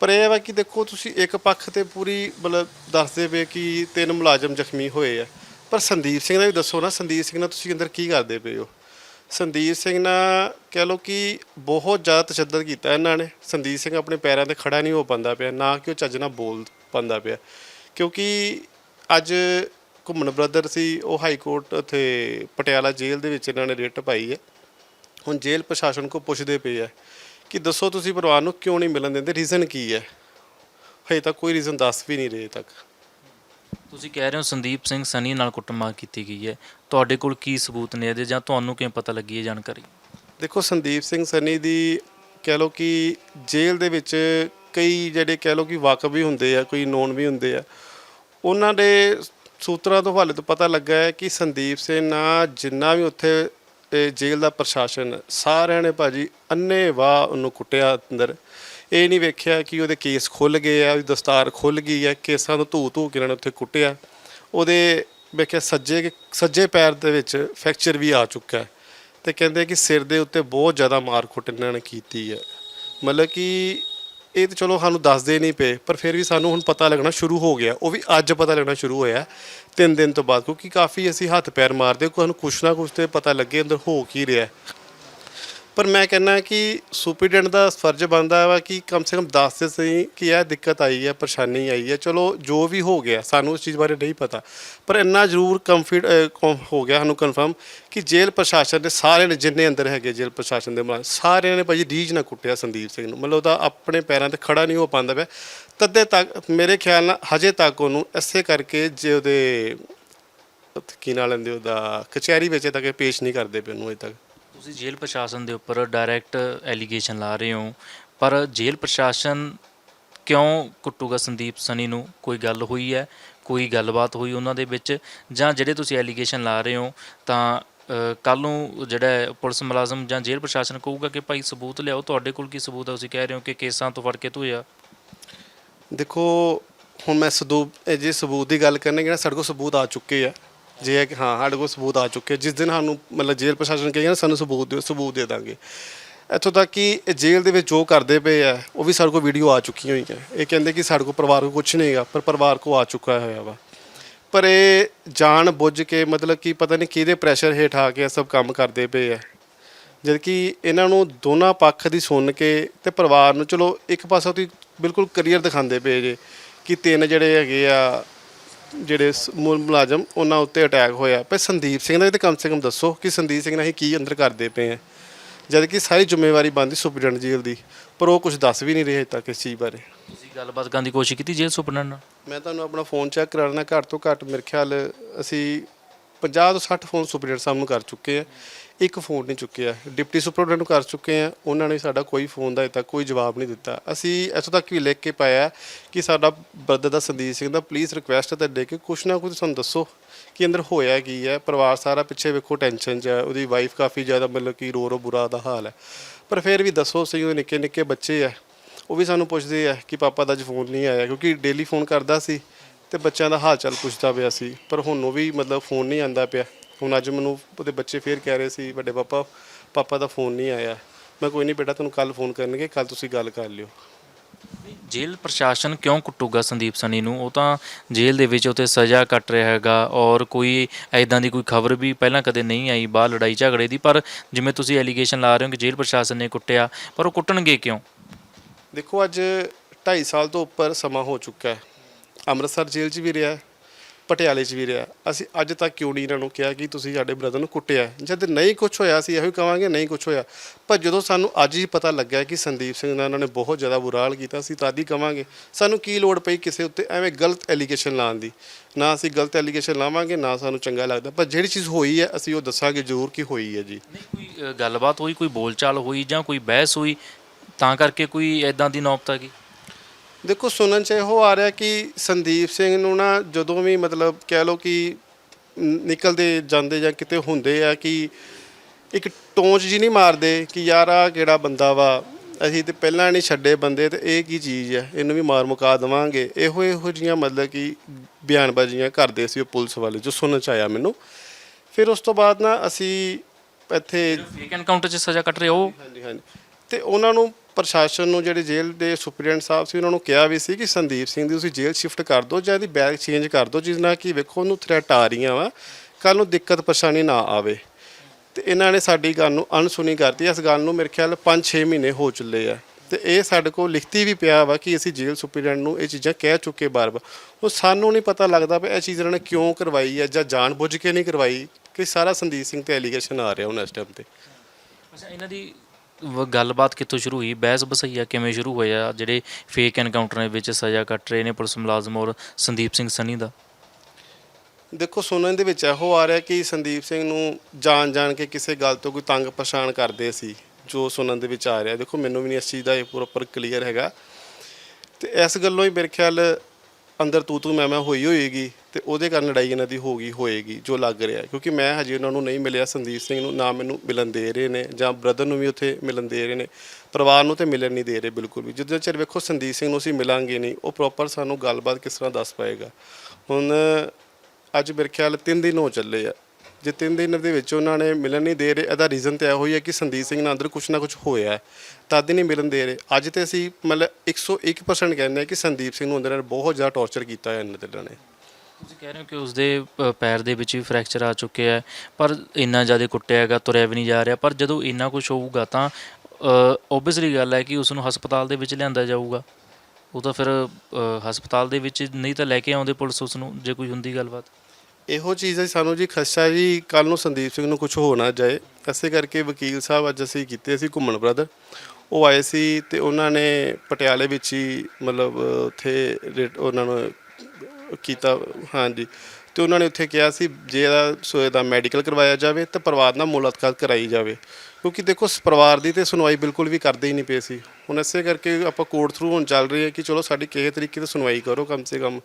S1: ਪਰ ਇਹ ਵਾ ਕਿ ਦੇਖੋ ਤੁਸੀਂ ਇੱਕ ਪੱਖ ਤੇ ਪੂਰੀ ਮਤਲਬ ਦੱਸਦੇ ਪਏ ਕਿ ਤਿੰਨ ਮੁਲਾਜ਼ਮ ਜ਼ਖਮੀ ਹੋਏ ਆ। ਪਰ ਸੰਦੀਪ ਸਿੰਘ ਦਾ ਵੀ ਦੱਸੋ ਨਾ, ਸੰਦੀਪ ਸਿੰਘ ਨਾਲ ਤੁਸੀਂ ਅੰਦਰ ਕੀ ਕਰਦੇ ਪਏ ਹੋ? ਸੰਦੀਪ ਸਿੰਘ ਨਾਲ ਕਹਿ ਲਓ ਕਿ ਬਹੁਤ ਜ਼ਿਆਦਾ ਤਸ਼ੱਦਦ ਕੀਤਾ ਇਹਨਾਂ ਨੇ। ਸੰਦੀਪ ਸਿੰਘ ਆਪਣੇ ਪੈਰਾਂ ਤੇ ਖੜਾ ਨਹੀਂ ਹੋ ਪਾਉਂਦਾ ਪਿਆ, ਨਾ ਕਿ ਉਹ ਚੱਜ ਨਾਲ ਬੋਲ ਪਾਉਂਦਾ ਪਿਆ। ਕਿਉਂਕਿ ਅੱਜ ਘੁੰਮਣ ਬ੍ਰਦਰ ਸੀ, ਉਹ ਹਾਈ ਕੋਰਟ ਉੱਥੇ ਪਟਿਆਲਾ ਜੇਲ੍ਹ ਦੇ ਵਿੱਚ ਇਹਨਾਂ ਨੇ ਰੇਟ ਪਾਈ ਹੈ। ਹੁਣ ਜੇਲ੍ਹ ਪ੍ਰਸ਼ਾਸਨ ਕੋ ਪੁੱਛਦੇ ਪਏ ਆ ਕਿ ਦੱਸੋ ਤੁਸੀਂ ਪਰਿਵਾਰ ਨੂੰ ਕਿਉਂ ਨਹੀਂ ਮਿਲਣ ਦਿੰਦੇ? ਰੀਜ਼ਨ ਕੀ ਹੈ? ਹਜੇ ਤੱਕ ਕੋਈ ਰੀਜ਼ਨ ਦੱਸ ਵੀ ਨਹੀਂ ਰਹੇ ਤੱਕ।
S2: ਤੁਸੀਂ ਕਹਿ ਰਹੇ ਹੋ ਸੰਦੀਪ ਸਿੰਘ ਸਨੀ ਨਾਲ ਕੁੱਟਮਾਰ ਕੀਤੀ ਗਈ ਹੈ। ਤੁਹਾਡੇ ਕੋਲ ਕੀ ਸਬੂਤ ਨੇ ਇਹਦੇ ਜਾਂ ਤੁਹਾਨੂੰ ਕਿਵੇਂ ਪਤਾ ਲੱਗੀ ਇਹ ਜਾਣਕਾਰੀ?
S1: ਦੇਖੋ, ਸੰਦੀਪ ਸਿੰਘ ਸਨੀ ਦੀ ਕਹਿ ਲਓ ਕਿ ਜੇਲ੍ਹ ਦੇ ਵਿੱਚ ਕਈ ਜਿਹੜੇ ਕਹਿ ਲਓ ਕਿ ਵਾਕਫ ਵੀ ਹੁੰਦੇ ਆ, ਕੋਈ ਨੋਨ ਵੀ ਹੁੰਦੇ ਆ, ਉਹਨਾਂ ਦੇ ਸੂਤਰਾਂ ਤੋਂ ਹਵਾਲੇ ਤੋਂ ਪਤਾ ਲੱਗਾ ਹੈ ਕਿ ਸੰਦੀਪ ਸਿੰਘ ਨਾਲ ਜਿੰਨਾ ਵੀ ਉੱਥੇ ਇਹ ਜੇਲ੍ਹ ਦਾ ਪ੍ਰਸ਼ਾਸਨ, ਸਾਰਿਆਂ ਨੇ ਭਾਜੀ ਅੰਨੇ ਵਾਹ ਉਹਨੂੰ ਕੁੱਟਿਆ ਅੰਦਰ। ਇਹ ਨਹੀਂ ਵੇਖਿਆ ਕਿ ਉਹਦੇ ਕੇਸ ਖੁੱਲ ਗਏ ਆ, ਉਹਦੀ ਦਸਤਾਰ ਖੁੱਲ ਗਈ ਹੈ ਕੇਸਾਂ ਨੂੰ ਧੂ ਧੂ ਕੇ ਇਹਨਾਂ ਨੇ ਉੱਥੇ ਕੁੱਟਿਆ। ਉਹਦੇ ਵੇਖਿਆ ਸੱਜੇ ਸੱਜੇ ਪੈਰ ਦੇ ਵਿੱਚ ਫ੍ਰੈਕਚਰ ਵੀ ਆ ਚੁੱਕਾ ਹੈ ਤੇ ਕਹਿੰਦੇ ਕਿ ਸਿਰ ਦੇ ਉੱਤੇ ਬਹੁਤ ਜ਼ਿਆਦਾ ਮਾਰ ਕੁੱਟ ਇਹਨਾਂ ਨੇ ਕੀਤੀ ਹੈ। ਮਤਲਬ ਕਿ ਇਹ ਤਾਂ ਚਲੋ ਸਾਨੂੰ ਦੱਸਦੇ ਨਹੀਂ ਪਏ, ਪਰ ਫਿਰ ਵੀ ਸਾਨੂੰ ਹੁਣ ਪਤਾ ਲੱਗਣਾ ਸ਼ੁਰੂ ਹੋ ਗਿਆ। ਉਹ ਵੀ ਅੱਜ ਪਤਾ ਲੱਗਣਾ ਸ਼ੁਰੂ ਹੋਇਆ, ਤਿੰਨ ਦਿਨ ਤੋਂ ਬਾਅਦ, ਕਿਉਂਕਿ ਕਾਫੀ ਅਸੀਂ ਹੱਥ ਪੈਰ ਮਾਰਦੇ ਸਾਨੂੰ ਕੁਛ ਨਾ ਕੁਛ ਤੇ ਪਤਾ ਲੱਗੇ ਅੰਦਰ ਹੋ ਕੀ ਰਿਹਾ ਪਰ ਮੈਂ ਕਹਿੰਦਾ ਕਿ ਸੁਪਰੀਡੈਂਟ ਦਾ ਫਰਜ਼ ਬਣਦਾ ਵਾ ਕਿ ਕਮ ਸੇ ਕਮ ਦੱਸ ਦੇ ਸਹੀ ਕਿ ਇਹ ਦਿੱਕਤ ਆਈ ਹੈ, ਪਰੇਸ਼ਾਨੀ ਆਈ ਹੈ। ਚਲੋ, ਜੋ ਵੀ ਹੋ ਗਿਆ, ਸਾਨੂੰ ਉਸ ਚੀਜ਼ ਬਾਰੇ ਨਹੀਂ ਪਤਾ। ਪਰ ਇੰਨਾ ਜ਼ਰੂਰ ਕੰਫੀਡ ਹੋ ਗਿਆ ਸਾਨੂੰ ਕਨਫਰਮ ਕਿ ਜੇਲ੍ਹ ਪ੍ਰਸ਼ਾਸਨ ਦੇ ਸਾਰੇ ਨੇ ਜਿੰਨੇ ਅੰਦਰ ਹੈਗੇ ਜੇਲ੍ਹ ਪ੍ਰਸ਼ਾਸਨ ਦੇ ਮੁਲਾਜ਼ਮ, ਸਾਰਿਆਂ ਨੇ ਭਾਜੀ ਰੀਝ ਨਾ ਕੁੱਟਿਆ ਸੰਦੀਪ ਸਿੰਘ ਨੂੰ। ਮਤਲਬ ਉਹਦਾ ਆਪਣੇ ਪੈਰਾਂ ਤੇ ਖੜਾ ਨਹੀਂ ਹੋ ਪਾਉਂਦਾ ਪਿਆ। ਤਦੇ ਤੱਕ ਮੇਰੇ ਖਿਆਲ ਨਾਲ ਹਜੇ ਤੱਕ ਉਹਨੂੰ ਐਸੇ ਕਰਕੇ ਜੇ ਉਹਦੇ, ਕੀ ਨਾਲ ਲੈਂਦੇ ਉਹਦਾ, ਕਚਹਿਰੀ ਵਿੱਚ ਤੱਕ ਪੇਸ਼ ਨਹੀਂ ਕਰਦੇ ਪਏ ਉਹਨੂੰ ਅਜੇ ਤੱਕ।
S2: ਤੁਸੀਂ ਜੇਲ੍ਹ ਪ੍ਰਸ਼ਾਸਨ ਦੇ ਉੱਪਰ ਡਾਇਰੈਕਟ ਐਲੀਗੇਸ਼ਨ ਲਾ ਰਹੇ ਹੋ, ਪਰ ਜੇਲ੍ਹ ਪ੍ਰਸ਼ਾਸਨ ਕਿਉਂ ਕੁੱਟੂਗਾ ਸੰਦੀਪ ਸਨੀ ਨੂੰ? ਕੋਈ ਗੱਲ ਹੋਈ ਹੈ? ਕੋਈ ਗੱਲਬਾਤ ਹੋਈ ਉਹਨਾਂ ਦੇ ਵਿੱਚ? ਜਾਂ ਜਿਹੜੇ ਤੁਸੀਂ ਐਲੀਗੇਸ਼ਨ ਲਾ ਰਹੇ ਹੋ, ਤਾਂ ਕੱਲ ਨੂੰ ਜਿਹੜਾ ਪੁਲਿਸ ਮੁਲਾਜ਼ਮ ਜਾਂ ਜੇਲ੍ਹ ਪ੍ਰਸ਼ਾਸਨ ਕਹੂਗਾ ਕਿ ਭਾਈ ਸਬੂਤ ਲਿਆਓ, ਤੁਹਾਡੇ ਕੋਲ ਕੀ ਸਬੂਤ ਹੈ? ਤੁਸੀਂ ਕਹਿ ਰਹੇ ਹੋ ਕਿ ਕੇਸਾਂ ਤੋਂ ਫੜ ਕੇ ਧੋਇਆ।
S1: ਦੇਖੋ, ਹੁਣ ਮੈਂ ਸਦੂਪ ਜੇ ਸਬੂਤ ਦੀ ਗੱਲ ਕਰਨੇ ਕਿ ਨਾ ਸਾਡੇ ਕੋਲ ਸਬੂਤ ਆ ਚੁੱਕੇ ਆ ਜੇ ਹੈ ਕਿ ਹਾਂ, ਸਾਡੇ ਕੋਲ ਸਬੂਤ ਆ ਚੁੱਕੇ ਜਿਸ ਦਿਨ ਸਾਨੂੰ ਮਤਲਬ ਜੇਲ੍ਹ ਪ੍ਰਸ਼ਾਸਨ ਕਹੇਗਾ ਸਾਨੂੰ ਸਬੂਤ ਦਿਓ, ਸਬੂਤ ਦੇ ਦਾਂਗੇ। ਇੱਥੋਂ ਤੱਕ ਕਿ ਜੇਲ੍ਹ ਦੇ ਵਿੱਚ ਜੋ ਕਰਦੇ ਪਏ ਆ, ਉਹ ਵੀ ਸਾਡੇ ਕੋਲ ਵੀਡੀਓ ਆ ਚੁੱਕੀਆਂ ਹੋਈਆਂ। ਇਹ ਕਹਿੰਦੇ ਕਿ ਸਾਡੇ ਕੋਲ ਪਰਿਵਾਰ ਕੋ ਕੁਝ ਨਹੀਂ ਹੈਗਾ, ਪਰ ਪਰਿਵਾਰ ਕੋ ਆ ਚੁੱਕਾ ਹੋਇਆ ਵਾ। ਪਰ ਇਹ ਜਾਣ ਬੁੱਝ ਕੇ ਮਤਲਬ ਕਿ ਪਤਾ ਨਹੀਂ ਕਿਹਦੇ ਪ੍ਰੈਸ਼ਰ ਹੇਠ ਆ ਕੇ ਇਹ ਸਭ ਕੰਮ ਕਰਦੇ ਪਏ ਆ। ਜਦ ਕਿ ਇਹਨਾਂ ਨੂੰ ਦੋਨਾਂ ਪੱਖ ਦੀ ਸੁਣ ਕੇ ਤੇ ਪਰਿਵਾਰ ਨੂੰ, ਚਲੋ ਇੱਕ ਪਾਸਾ ਤੁਸੀਂ ਬਿਲਕੁਲ ਕਰੀਅਰ ਦਿਖਾਉਂਦੇ ਪਏ ਜੇ ਕਿ ਤਿੰਨ ਜਿਹੜੇ ਹੈਗੇ ਆ ਜਿਹੜੇ ਸ- ਮੁਲਾਜ਼ਮ ਉਹਨਾਂ ਉੱਤੇ ਅਟੈਕ ਹੋਇਆ। ਪਰ ਸੰਦੀਪ ਸਿੰਘ ਦਾ ਵੀ ਤਾਂ ਕਮ ਸੇ ਕਮ ਦੱਸੋ ਕਿ ਸੰਦੀਪ ਸਿੰਘ ਨਾਲ ਅਸੀਂ ਕੀ ਅੰਦਰ ਕਰਦੇ ਪਏ ਆ ਜਦ ਕਿ ਸਾਰੀ ਜ਼ਿੰਮੇਵਾਰੀ ਬਣਦੀ ਸੁਪਰਡੈਂਟ ਜੇਲ੍ਹ ਦੀ ਪਰ ਉਹ ਕੁਝ ਦੱਸ ਵੀ ਨਹੀਂ ਰਹੇ ਹਜੇ ਤੱਕ ਇਸ ਚੀਜ਼ ਬਾਰੇ।
S2: ਤੁਸੀਂ ਗੱਲਬਾਤ ਕਰਨ ਦੀ ਕੋਸ਼ਿਸ਼ ਕੀਤੀ ਜੇਲ੍ਹ ਸੁਪਰਡੈਂਟ ਨਾਲ?
S1: ਮੈਂ ਤੁਹਾਨੂੰ ਆਪਣਾ ਫੋਨ ਚੈੱਕ ਕਰਾਉਣਾ ਘੱਟ ਤੋਂ ਘੱਟ ਮੇਰੇ ਖਿਆਲ ਅਸੀਂ 50 ਤੋਂ 60 ਫੋਨ ਸੁਪਰਡੈਂਟ ਸਾਹਿਬ ਨੂੰ ਕਰ ਚੁੱਕੇ ਆ। ਇੱਕ ਫੋਨ ਨਹੀਂ ਚੁੱਕਿਆ। ਡਿਪਟੀ ਸੁਪਰਡੈਂਟ ਨੂੰ ਕਰ ਚੁੱਕੇ ਆ। ਉਹਨਾਂ ਨੇ ਸਾਡਾ ਕੋਈ ਫੋਨ ਦਾ ਅਜੇ ਕੋਈ ਜਵਾਬ ਨਹੀਂ ਦਿੱਤਾ। ਅਸੀਂ ਇੱਥੋਂ ਤੱਕ ਵੀ ਲਿਖ ਕੇ ਪਾਇਆ ਕਿ ਸਾਡਾ ਬਰਦਰ ਦਾ ਸੰਦੀਪ ਸਿੰਘ ਦਾ ਪਲੀਜ਼ ਰਿਕੁਐਸਟ ਹੈ ਦੇ ਕਿ ਕੁਛ ਨਾ ਕੁਛ ਸਾਨੂੰ ਦੱਸੋ ਕਿ ਅੰਦਰ ਹੋਇਆ ਕੀ ਹੈ ਪਰਿਵਾਰ ਸਾਰਾ ਪਿੱਛੇ ਵੇਖੋ ਟੈਨਸ਼ਨ 'ਚ ਹੈ ਉਹਦੀ ਵਾਈਫ ਕਾਫੀ ਜ਼ਿਆਦਾ ਮਤਲਬ ਕਿ ਰੋ ਰੋ ਬੁਰਾ ਦਾ ਹਾਲ ਹੈ ਪਰ ਫਿਰ ਵੀ ਦੱਸੋ ਸਹੀ ਉਹ ਨਿੱਕੇ ਨਿੱਕੇ ਬੱਚੇ ਆ। ਉਹ ਵੀ ਸਾਨੂੰ ਪੁੱਛਦੇ ਆ ਕਿ ਪਾਪਾ ਦਾ ਅੱਜ ਫੋਨ ਨਹੀਂ ਆਇਆ ਕਿਉਂਕਿ ਡੇਲੀ ਫੋਨ ਕਰਦਾ ਸੀ। ਤੇ ਬੱਚਿਆਂ ਦਾ ਹਾਲ ਚਾਲ ਪੁੱਛਦਾ ਪਿਆ ਸੀ ਪਰ ਹੁਣ ਉਹ ਵੀ ਮਤਲਬ ਫੋਨ ਨਹੀਂ ਆਂਦਾ ਪਿਆ। ਹੁਣ ਅੱਜ ਮੈਨੂੰ ਉਹਦੇ ਬੱਚੇ ਫੇਰ ਕਹਿ ਰਹੇ ਸੀ ਵੱਡੇ ਪਾਪਾ ਪਾਪਾ ਦਾ ਫੋਨ ਨਹੀਂ ਆਇਆ। ਮੈਂ ਕੋਈ ਨਹੀਂ ਬੇਟਾ ਤੁਹਾਨੂੰ ਕੱਲ ਫੋਨ ਕਰਨਗੇ ਕੱਲ ਤੁਸੀਂ ਗੱਲ ਕਰ ਲਿਓ।
S2: ਜੇਲ੍ਹ ਪ੍ਰਸ਼ਾਸਨ ਕਿਉਂ ਕੁੱਟੂਗਾ ਸੰਦੀਪ ਸਨੀ ਨੂੰ? ਉਹ ਤਾਂ ਜੇਲ੍ਹ ਦੇ ਵਿੱਚ ਉਤੇ ਸਜ਼ਾ ਕੱਟ ਰਿਹਾ ਹੈਗਾ ਔਰ ਕੋਈ ਐਦਾਂ ਦੀ ਕੋਈ ਖਬਰ ਵੀ ਪਹਿਲਾਂ ਕਦੇ ਨਹੀਂ ਆਈ ਬਾਹਰ ਲੜਾਈ ਝਗੜੇ ਦੀ। ਪਰ ਜਿਵੇਂ ਤੁਸੀਂ ਐਲੀਗੇਸ਼ਨ ਲਾ ਰਹੇ ਹੋ ਕਿ ਜੇਲ੍ਹ ਪ੍ਰਸ਼ਾਸਨ ਨੇ ਕੁੱਟਿਆ ਪਰ ਉਹ ਕੁੱਟਣਗੇ ਕਿਉਂ?
S1: ਦੇਖੋ ਅੱਜ 2.5 ਸਾਲ ਤੋਂ ਉੱਪਰ ਸਮਾਂ ਹੋ ਚੁੱਕਾ ਹੈ। ਅੰਮ੍ਰਿਤਸਰ ਜੇਲ੍ਹ 'ਚ ਵੀ ਰਿਹਾ ਪਟਿਆਲੇ 'ਚ ਵੀ ਰਿਹਾ। ਅਸੀਂ ਅੱਜ ਤੱਕ ਕਿਉਂ ਨਹੀਂ ਇਹਨਾਂ ਨੂੰ ਕਿਹਾ ਕਿ ਤੁਸੀਂ ਸਾਡੇ ਬ੍ਰਦਰ ਨੂੰ ਕੁੱਟਿਆ? ਜਦ ਨਹੀਂ ਕੁਝ ਹੋਇਆ ਸੀ ਇਹੋ ਹੀ ਕਵਾਂਗੇ ਨਹੀਂ ਕੁਝ ਹੋਇਆ। ਪਰ ਜਦੋਂ ਸਾਨੂੰ ਅੱਜ ਹੀ ਪਤਾ ਲੱਗਿਆ ਕਿ ਸੰਦੀਪ ਸਿੰਘ ਨਾਲ ਇਹਨਾਂ ਨੇ ਬਹੁਤ ਜ਼ਿਆਦਾ ਬੁਰਾ ਹਾਲ ਕੀਤਾ ਸੀ ਤਾਂ ਹੀ ਕਵਾਂਗੇ। ਸਾਨੂੰ ਕੀ ਲੋੜ ਪਈ ਕਿਸੇ ਉੱਤੇ ਐਵੇਂ ਗਲਤ ਐਲੀਗੇਸ਼ਨ ਲਾਉਣ ਦੀ? ਨਾ ਅਸੀਂ ਗਲਤ ਐਲੀਗੇਸ਼ਨ ਲਾਵਾਂਗੇ ਨਾ ਸਾਨੂੰ ਚੰਗਾ ਲੱਗਦਾ। ਪਰ ਜਿਹੜੀ ਚੀਜ਼ ਹੋਈ ਹੈ ਅਸੀਂ ਉਹ ਦੱਸਾਂਗੇ ਜ਼ਰੂਰ ਕਿ ਹੋਈ ਹੈ ਜੀ।
S2: ਨਹੀਂ ਕੋਈ ਅ, ਗੱਲਬਾਤ ਹੋਈ ਕੋਈ ਬੋਲਚਾਲ ਹੋਈ ਜਾਂ ਕੋਈ ਬਹਿਸ ਹੋਈ ਤਾਂ ਕਰਕੇ ਕੋਈ ਐਦਾਂ ਦੀ ਨੌਬਤ ਆ ਗਈ?
S1: ਦੇਖੋ ਸੁਣਨ ਚ ਇਹੋ ਆ ਰਿਹਾ ਕਿ ਸੰਦੀਪ ਸਿੰਘ ਨੂੰ ਨਾ ਜਦੋਂ ਵੀ ਮਤਲਬ ਕਹਿ ਲਓ ਕਿ ਨਿਕਲਦੇ ਜਾਂਦੇ ਜਾਂ ਕਿਤੇ ਹੁੰਦੇ ਆ ਕਿ ਇੱਕ ਟੋਂਚ ਜੀ ਨਹੀਂ ਮਾਰਦੇ ਕਿ ਯਾਰ ਆ ਕਿਹੜਾ ਬੰਦਾ ਵਾ ਅਸੀਂ ਤੇ ਪਹਿਲਾਂ ਨਹੀਂ ਛੱਡੇ ਬੰਦੇ ਤੇ ਇਹ ਕੀ ਚੀਜ਼ ਹੈ ਇਹਨੂੰ ਵੀ ਮਾਰ ਮੁਕਾ ਦੇਵਾਂਗੇ। ਇਹੋ ਇਹੋ ਜੀਆਂ ਮਤਲਬ ਕਿ ਬਿਆਨਬਾਜ਼ੀਆਂ ਕਰਦੇ ਸੀ ਉਹ ਪੁਲਿਸ ਵਾਲੇ ਜੋ ਸੁਣਨ ਚ ਆਇਆ ਮੈਨੂੰ। ਫਿਰ ਉਸ ਤੋਂ ਬਾਅਦ ਨਾ ਅਸੀਂ ਇੱਥੇ
S2: ਫੇਕ ਐਨਕਾਊਂਟਰ 'ਚ ਸਜ਼ਾ ਕੱਟ ਰਹੇ ਉਹ।
S1: ਹਾਂਜੀ ਹਾਂਜੀ। ਤੇ ਉਹਨਾਂ ਨੂੰ ਪ੍ਰਸ਼ਾਸਨ ਨੂੰ ਜਿਹੜੇ ਜੇਲ੍ਹ ਦੇ ਸੁਪਰੀਡੈਂਟ ਸਾਹਿਬ ਸੀ, ਉਹਨਾਂ ਨੂੰ ਕਿਹਾ ਵੀ ਸੀ ਕਿ ਸੰਦੀਪ ਸਿੰਘ ਦੀ ਤੁਸੀਂ ਜੇਲ੍ਹ ਸ਼ਿਫਟ ਕਰ ਦਿਓ ਜਾਂ ਇਹਦੀ ਬੈਗ ਚੇਂਜ ਕਰ ਦਿਓ, ਜਿਸ ਨਾਲ ਕਿ ਵੇਖੋ ਉਹਨੂੰ ਥ੍ਰੈਟ ਆ ਰਹੀਆਂ ਵਾ ਕੱਲ ਨੂੰ ਦਿੱਕਤ ਪਰੇਸ਼ਾਨੀ ਨਾ ਆਵੇ। ਤੇ ਇਹਨਾਂ ਨੇ ਸਾਡੀ ਗੱਲ ਨੂੰ ਅਣਸੁਣੀ ਕਰਤੀ। ਇਸ ਗੱਲ ਨੂੰ ਮੇਰੇ ਖਿਆਲ 5-6 ਮਹੀਨੇ ਹੋ ਚੁੱਲੇ ਆ। ਤੇ ਇਹ ਸਾਡੇ ਕੋਲ ਲਿਖਤੀ ਵੀ ਪਿਆ ਵਾ ਕਿ ਅਸੀਂ ਜੇਲ੍ਹ ਸੁਪਰੀਡੈਂਟ ਨੂੰ ਇਹ ਚੀਜ਼ਾਂ ਕਹਿ ਚੁੱਕੇ ਬਾਰ-ਬਾਰ। ਉਹ ਸਾਨੂੰ ਨਹੀਂ ਪਤਾ ਲੱਗਦਾ ਵੀ ਇਹ ਚੀਜ਼ ਇਹਨਾਂ ਨੇ ਕਿਉਂ ਕਰਵਾਈ ਹੈ ਜਾਂ ਜਾਣ ਬੁੱਝ ਕੇ ਨਹੀਂ ਕਰਵਾਈ, ਕਿ ਸਾਰਾ ਸੰਦੀਪ ਸਿੰਘ ਤੇ ਐਲੀਗੇਸ਼ਨ ਆ ਰਿਹਾ ਹੁਣ ਇਸ ਟਾਈਮ ਤੇ।
S2: ਅੱਛਾ, ਇਹਨਾਂ ਦੀ ਵ- ਗੱਲਬਾਤ ਕਿੱਥੋਂ ਸ਼ੁਰੂ ਹੋਈ? ਬਹਿਸ ਬਸਈਆ ਕਿਵੇਂ ਸ਼ੁਰੂ ਹੋਇਆ? ਜਿਹੜੇ ਫੇਕ ਐਨਕਾਊਂਟਰਾਂ ਦੇ ਵਿੱਚ ਸਜ਼ਾ ਕੱਟ ਰਹੇ ਨੇ ਪੁਲਿਸ ਮੁਲਾਜ਼ਮ ਔਰ ਸੰਦੀਪ ਸਿੰਘ ਸਨੀ ਦਾ।
S1: ਦੇਖੋ, ਸੁਣਨ ਦੇ ਵਿੱਚ ਇਹੋ ਆ ਰਿਹਾ ਕਿ ਸੰਦੀਪ ਸਿੰਘ ਨੂੰ ਜਾਣ ਜਾਣ ਕੇ ਕਿਸੇ ਗੱਲ ਤੋਂ ਕੋਈ ਤੰਗ ਪਛਾਣ ਕਰਦੇ ਸੀ, ਜੋ ਸੁਣਨ ਦੇ ਵਿੱਚ ਆ ਰਿਹਾ। ਦੇਖੋ, ਮੈਨੂੰ ਵੀ ਨਹੀਂ ਇਸ ਚੀਜ਼ ਦਾ ਇਹ ਪ੍ਰੋਪਰ ਕਲੀਅਰ ਹੈਗਾ। ਤੇ ਇਸ ਗੱਲੋਂ ਹੀ ਮੇਰੇ ਖਿਆਲ ਅੰਦਰ ਤੂ ਤੂ ਮੈਂ ਮੈਂ ਹੋਈ ਹੋਏਗੀ ਤੇ ਉਹਦੇ ਕਾਰਨ ਲੜਾਈ ਇਹਨਾਂ ਦੀ ਹੋ ਗਈ, ਹੋਏਗੀ, ਜੋ ਲੱਗ ਰਿਹਾ। ਕਿਉਂਕਿ ਮੈਂ ਹਜੇ ਉਹਨਾਂ ਨੂੰ ਨਹੀਂ ਮਿਲਿਆ, ਸੰਦੀਪ ਸਿੰਘ ਨੂੰ ਨਾ ਮੈਨੂੰ ਮਿਲਣ ਦੇ ਰਹੇ ਨੇ ਜਾਂ ਬ੍ਰਦਰ ਨੂੰ ਵੀ ਉੱਥੇ ਮਿਲਣ ਦੇ ਰਹੇ ਨੇ। ਪਰਿਵਾਰ ਨੂੰ ਤੇ ਮਿਲਣ ਨਹੀਂ ਦੇ ਰਹੇ ਬਿਲਕੁਲ ਵੀ। ਜਦੋਂ ਚਿਰ ਵੇਖੋ ਸੰਦੀਪ ਸਿੰਘ ਨੂੰ ਅਸੀਂ ਮਿਲਾਂਗੇ ਨਹੀਂ, ਉਹ ਪ੍ਰੋਪਰ ਸਾਨੂੰ ਗੱਲਬਾਤ ਕਿਸ ਤਰ੍ਹਾਂ ਦੱਸ ਪਾਏਗਾ। ਹੁਣ ਅੱਜ ਮੇਰੇ ਖਿਆਲ 3 ਦਿਨ ਹੋ ਚੱਲੇ ਆ। ਜੇ 3 ਦਿਨ ਦੇ ਵਿੱਚ ਉਹਨਾਂ ਨੇ ਮਿਲਣ ਨਹੀਂ ਦੇ ਰਹੇ ਇਹਦਾ ਰੀਜ਼ਨ ਤੇ ਇਹੋ ਹੀ ਹੈ ਕਿ ਸੰਦੀਪ ਸਿੰਘ ਨਾਲ ਅੰਦਰ ਕੁਛ ਨਾ ਕੁਛ ਹੋਇਆ ਹੈ। ਤਦ ਹੀ ਨਹੀਂ ਮਿਲਣ ਦੇ ਰਹੇ। ਅੱਜ ਤੇ ਅਸੀਂ ਮਤਲਬ 101% ਕਹਿੰਦੇ ਹਾਂ ਕਿ ਸੰਦੀਪ ਸਿੰਘ ਨੂੰ ਅੰਦਰ ਬਹੁਤ ਜ਼ਿਆਦਾ ਟੌਰਚਰ ਕੀਤਾ ਹੈ ਇਹਨਾਂ ਤੇ ਨੇ
S2: ਤੁਸੀਂ ਕਹਿ ਰਹੇ ਹੋ ਕਿ ਉਸਦੇ ਅ, ਪੈਰ ਦੇ ਵਿੱਚ ਵੀ ਫ੍ਰੈਕਚਰ ਆ ਚੁੱਕਿਆ ਹੈ ਪਰ ਇੰਨਾ ਜ਼ਿਆਦਾ ਕੁੱਟਿਆ ਹੈਗਾ ਤੁਰਿਆ ਵੀ ਨਹੀਂ ਜਾ ਰਿਹਾ। ਪਰ ਜਦੋਂ ਇੰਨਾ ਕੁਝ ਹੋਊਗਾ ਤਾਂ ਓਬਵੀਅਸਲੀ ਗੱਲ ਹੈ ਕਿ ਉਸ ਨੂੰ ਹਸਪਤਾਲ ਦੇ ਵਿੱਚ ਲਿਆਂਦਾ ਜਾਊਗਾ। ਉਹ ਤਾਂ ਫਿਰ ਅ, ਹਸਪਤਾਲ ਦੇ ਵਿੱਚ ਨਹੀਂ ਤਾਂ ਲੈ ਕੇ ਆਉਂਦੇ ਪੁਲਿਸ ਉਸ ਨੂੰ ਜੇ ਕੋਈ ਹੁੰਦੀ ਗੱਲਬਾਤ।
S1: ਇਹੋ ਚੀਜ਼ ਹੈ, ਸਾਨੂੰ ਜੀ ਖਦਸ਼ਾ ਜੀ ਕੱਲ ਨੂੰ ਸੰਦੀਪ ਸਿੰਘ ਨੂੰ ਕੁਝ ਹੋ ਨਾ ਜਾਏ। ਐਸੇ ਕਰਕੇ ਵਕੀਲ ਸਾਹਿਬ ਅੱਜ ਅਸੀਂ ਕੀਤੇ ਸੀ ਘੁੰਮਣ ਬ੍ਰਦਰ। ਉਹ ਆਏ ਸੀ ਤੇ ਉਹਨਾਂ ਨੇ ਪਟਿਆਲੇ ਵਿੱਚ ਹੀ ਮਤਲਬ ਉੱਥੇ ਰਿਟ- ਉਹਨਾਂ ਨੂੰ ਕੀਤਾ, ਹਾਂਜੀ। ਤੇ ਉਹਨਾਂ ਨੇ ਉੱਥੇ ਕਿਹਾ ਸੀ ਜੇ ਇਹਦਾ ਸੋ ਇਹਦਾ ਮੈਡੀਕਲ ਕਰਵਾਇਆ ਜਾਵੇ ਤਾਂ ਪਰਿਵਾਰ ਨਾਲ ਮੁਲਾਕਾਤ ਕਰਾਈ ਜਾਵੇ। ਕਿਉਂਕਿ ਦੇਖੋ ਸ- ਪਰਿਵਾਰ ਦੀ ਤੇ ਸੁਣਵਾਈ ਬਿਲਕੁਲ ਵੀ ਕਰਦੇ ਹੀ ਨਹੀਂ ਪਏ ਸੀ। ਹੁਣ ਇਸੇ ਕਰਕੇ ਆਪਾਂ ਕੋਰਟ ਥਰੂ ਹੁਣ ਚੱਲ ਰਹੀ ਹੈ ਕਿ ਚਲੋ ਸਾਡੀ ਕਿਸੇ ਤਰੀਕੇ ਦੀ ਸੁਣਵਾਈ ਕਰੋ ਕਮ ਸੇ ਕਮ।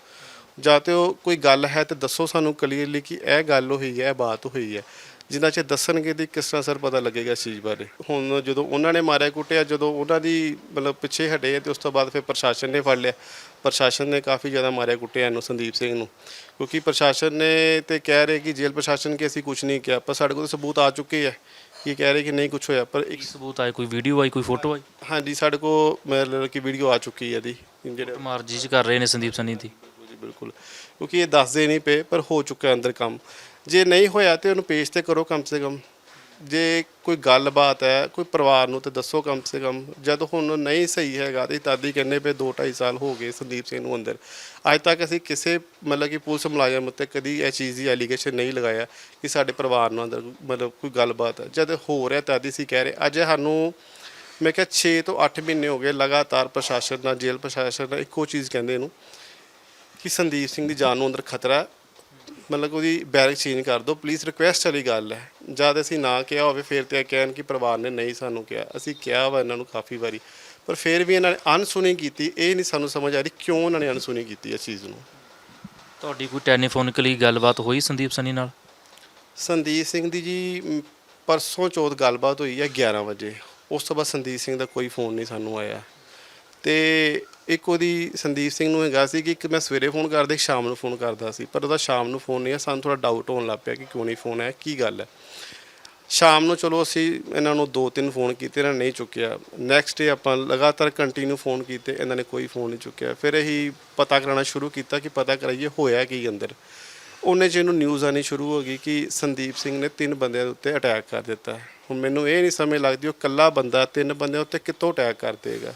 S1: ਜਾਂ ਤੇ ਉਹ ਕੋਈ ਗੱਲ ਹੈ ਤੇ ਦੱਸੋ ਸਾਨੂੰ ਕਲੀਅਰਲੀ ਕਿ ਇਹ ਗੱਲ ਹੋਈ ਹੈ ਇਹ ਬਾਤ ਹੋਈ ਹੈ। ਜਿੰਨਾ ਚਿਰ ਦੱਸਣਗੇ ਤੇ ਕਿਸ ਤਰ੍ਹਾਂ ਸਰ ਪਤਾ ਲੱਗੇਗਾ ਇਸ ਚੀਜ਼ ਬਾਰੇ। ਹੁਣ ਜਦੋਂ ਉਹਨਾਂ ਨੇ ਮਾਰਿਆ ਕੁੱਟਿਆ ਜਦੋਂ ਉਹਨਾਂ ਦੀ ਮਤਲਬ ਪਿੱਛੇ ਹਟੇ ਤੇ ਉਸ ਤੋਂ ਬਾਅਦ ਫਿਰ ਪ੍ਰਸ਼ਾਸਨ ਨੇ ਫੜ ਲਿਆ। ਪ੍ਰਸ਼ਾਸਨ ਨੇ ਕਾਫੀ ਜ਼ਿਆਦਾ ਮਾਰਿਆ ਕੁੱਟਿਆ ਇਹਨੂੰ ਸੰਦੀਪ ਸਿੰਘ ਨੂੰ। ਕਿਉਂਕਿ ਪ੍ਰਸ਼ਾਸਨ ਨੇ ਤੇ ਕਹਿ ਰਹੇ ਕਿ ਜੇਲ੍ਹ ਪ੍ਰਸ਼ਾਸਨ ਕਿ ਅਸੀਂ ਕੁਝ ਨਹੀਂ ਕਿਹਾ ਪਰ ਸਾਡੇ ਕੋਲ ਤਾਂ ਸਬੂਤ ਆ ਚੁੱਕੇ ਹੈ ਕਿ ਕਹਿ ਰਹੇ ਕਿ ਨਹੀਂ ਕੁਝ ਹੋਇਆ ਪਰ ਇੱਕ
S2: ਸਬੂਤ ਆਏ? ਕੋਈ ਵੀਡੀਓ ਆਈ ਕੋਈ ਫੋਟੋ ਆਈ?
S1: ਹਾਂਜੀ ਸਾਡੇ ਕੋਲ ਮਤਲਬ ਕਿ ਵੀਡੀਓ ਆ ਚੁੱਕੀ ਹੈ ਇਹਦੀ। ਜਿਹੜੇ
S2: ਮਾਰ ਜੀ ਕਰ ਰਹੇ ਨੇ ਸੰਦੀਪ ਸੰਨੀ ਦੀ।
S1: ਬਿਲਕੁਲ। ਕਿਉਂਕਿ ਇਹ ਦੱਸਦੇ ਨਹੀਂ ਪਏ, ਪਰ ਹੋ ਚੁੱਕਾ ਅੰਦਰ ਕੰਮ। ਜੇ ਨਹੀਂ ਹੋਇਆ ਤੇ ਉਹਨੂੰ ਪੇਸ਼ ਤੇ ਕਰੋ ਕਮ ਸੇ ਕਮ। ਜੇ ਕੋਈ ਗੱਲਬਾਤ ਹੈ, ਕੋਈ ਪਰਿਵਾਰ ਨੂੰ ਤੇ ਦੱਸੋ ਕਮ ਸੇ ਕਮ। ਜਦ ਹੁਣ ਨਹੀਂ ਸਹੀ ਹੈਗਾ ਤੇ ਤਾਦੀ ਕਹਿੰਦੇ ਪਏ 2 2.5 ਸਾਲ ਹੋ ਗਏ ਸੰਦੀਪ ਸਿੰਘ ਨੂੰ ਅੰਦਰ। ਅੱਜ ਤੱਕ ਅਸੀਂ ਕਿਸੇ ਮਤਲਬ ਕਿ ਪੁਲਿਸ ਮੁਲਾਜ਼ਮ ਉੱਤੇ ਕਦੀ ਇਹ ਚੀਜ਼ ਦੀ ਐਲੀਗੇਸ਼ਨ ਨਹੀਂ ਲਗਾਇਆ ਕਿ ਸਾਡੇ ਪਰਿਵਾਰ ਨੂੰ ਅੰਦਰ ਮਤਲਬ ਕੋਈ ਗੱਲਬਾਤ ਹੈ। ਜਦ ਹੋ ਰਿਹਾ ਤਦ ਅਸੀਂ ਕਹਿ ਰਹੇ, ਅੱਜ ਸਾਨੂੰ ਮੈਂ ਕਿਹਾ 6 ਤੋਂ 8 ਮਹੀਨੇ ਹੋ ਗਏ ਲਗਾਤਾਰ ਪ੍ਰਸ਼ਾਸਨ ਨਾਲ, ਜੇਲ੍ਹ ਪ੍ਰਸ਼ਾਸਨ ਨਾਲ ਇੱਕੋ ਚੀਜ਼ ਕਹਿੰਦੇ ਇਹਨੂੰ ਕਿ ਸੰਦੀਪ ਸਿੰਘ ਦੀ ਜਾਨ ਨੂੰ ਅੰਦਰ ਖਤਰਾ ਹੈ ਮਤਲਬ ਉਹਦੀ ਬੈਰਕ ਚੇਂਜ ਕਰ ਦਿਓ। ਪਲੀਜ਼ ਰਿਕੁਐਸਟ ਵਾਲੀ ਗੱਲ ਹੈ। ਜਦ ਅਸੀਂ ਨਾ ਕਿਹਾ ਹੋਵੇ ਫਿਰ ਤੇ ਇਹ ਕਹਿਣ ਕਿ ਪਰਿਵਾਰ ਨੇ ਨਹੀਂ ਸਾਨੂੰ ਕਿਹਾ। ਅਸੀਂ ਕਿਹਾ ਵਾ ਇਹਨਾਂ ਨੂੰ ਕਾਫੀ ਵਾਰੀ ਪਰ ਫਿਰ ਵੀ ਇਹਨਾਂ ਨੇ ਅਨਸੁਣੀ ਕੀਤੀ। ਇਹ ਨਹੀਂ ਸਾਨੂੰ ਸਮਝ ਆ ਰਹੀ ਕਿਉਂ ਇਹਨਾਂ ਨੇ ਅਨਸੁਣੀ ਕੀਤੀ ਇਸ ਚੀਜ਼ ਨੂੰ।
S2: ਤੁਹਾਡੀ ਕੋਈ ਟੈਲੀਫੋਨਿਕਲੀ ਗੱਲਬਾਤ ਹੋਈ ਸੰਦੀਪ ਸੰਨੀ ਨਾਲ?
S1: ਸੰਦੀਪ ਸਿੰਘ ਦੀ ਜੀ ਪਰਸੋਂ ਚੌਥ ਗੱਲਬਾਤ ਹੋਈ ਹੈ 11 ਵਜੇ। ਉਸ ਤੋਂ ਬਾਅਦ ਸੰਦੀਪ ਸਿੰਘ ਦਾ ਕੋਈ ਫੋਨ ਨਹੀਂ ਸਾਨੂੰ ਆਇਆ। ਤੇ ਇੱਕ ਉਹਦੀ ਸੰਦੀਪ ਸਿੰਘ ਨੂੰ ਹੈਗਾ ਸੀ ਕਿ ਇੱਕ ਮੈਂ ਸਵੇਰੇ ਫੋਨ ਕਰਦਾ, ਇੱਕ ਸ਼ਾਮ ਨੂੰ ਫੋਨ ਕਰਦਾ ਸੀ, ਪਰ ਉਹਦਾ ਸ਼ਾਮ ਨੂੰ ਫੋਨ ਨਹੀਂ ਆ, ਸਾਨੂੰ ਥੋੜਾ ਡਾਊਟ ਹੋਣ ਲੱਗ ਪਿਆ ਕਿ ਕਿਉਂ ਨਹੀਂ ਫੋਨ ਆਇਆ, ਕੀ ਗੱਲ ਹੈ। ਸ਼ਾਮ ਨੂੰ ਚਲੋ ਅਸੀਂ ਇਹਨਾਂ ਨੂੰ ਦੋ ਤਿੰਨ ਫੋਨ ਕੀਤੇ, ਇਹਨਾਂ ਨੇ ਨਹੀਂ ਚੁੱਕਿਆ। ਨੈਕਸਟ ਡੇ ਆਪਾਂ ਲਗਾਤਾਰ ਕੰਟੀਨਿਊ ਫੋਨ ਕੀਤੇ, ਇਹਨਾਂ ਨੇ ਕੋਈ ਫੋਨ ਨਹੀਂ ਚੁੱਕਿਆ। ਫਿਰ ਅਸੀਂ ਪਤਾ ਕਰਾਉਣਾ ਸ਼ੁਰੂ ਕੀਤਾ ਕਿ ਪਤਾ ਕਰਾਈਏ ਹੋਇਆ ਕੀ ਅੰਦਰ। ਉਹਨੇ ਚ ਇਹਨੂੰ ਨਿਊਜ਼ ਆਣੀ ਸ਼ੁਰੂ ਹੋ ਗਈ ਕਿ ਸੰਦੀਪ ਸਿੰਘ ਨੇ ਤਿੰਨ ਬੰਦਿਆਂ ਦੇ ਉੱਤੇ ਅਟੈਕ ਕਰ ਦਿੱਤਾ। ਹੁਣ ਮੈਨੂੰ ਇਹ ਨਹੀਂ ਸਮਝ ਲੱਗਦੀ, ਉਹ ਇਕੱਲਾ ਬੰਦਾ, ਤਿੰਨ ਬੰਦਿਆਂ ਉੱਤੇ ਕਿੱਥੋਂ ਅਟੈਕ ਕਰ ਦੇਗਾ।